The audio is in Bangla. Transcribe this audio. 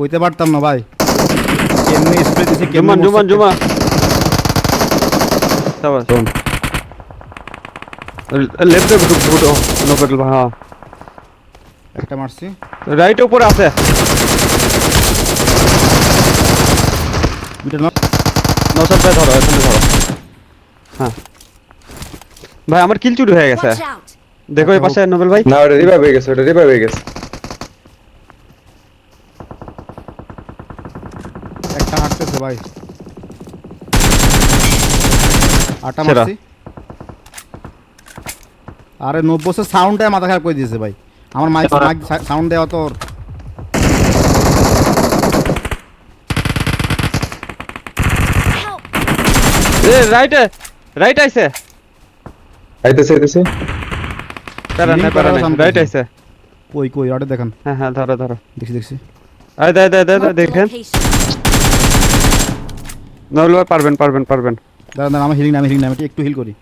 কইতে পারতাম না ভাই। কেমনে স্প্রে দিছে জুমান জুমান জুমান সাবাস। লেফটে ফুটো নো পেট্রোল হ্যাঁ। একটা মারছি। রাইট উপরে আছে। নৌসাদ ভাই ধরো এখানে ধরো। হ্যাঁ। ভাই আমার কিল চুরি হয়ে গেছে। দেখো এই পাশে নোবেল ভাই। না ওটা রিভাইভ হয়ে গেছে ওটা রিভাইভ হয়ে গেছে। একটা হাঁটতেছে ভাই আটা সেরা। মারছি আরে নব্বসের সাউন্ডটাই মাথা খারাপ করে দিয়েছে ভাই আমার মাইক মাইক সাউন্ড দেওয়া তো ওর Help! এ রাইটে রাইট আইছে আইতেছে আইতেছে প্যারা Healing না প্যারা করার না সামনে রাইট আছে। আইছে কই কই আরে দেখান হ্যাঁ হ্যাঁ ধরো ধরো দেখছি দেখছি আয় দে দে দে দে, Marked a দেখেন নোবেল পারবেন পারবেন পারবেন। দাঁড়ান দাঁড়ান আমার হিলিং নামে হিলিং নামে একটু হিল করি।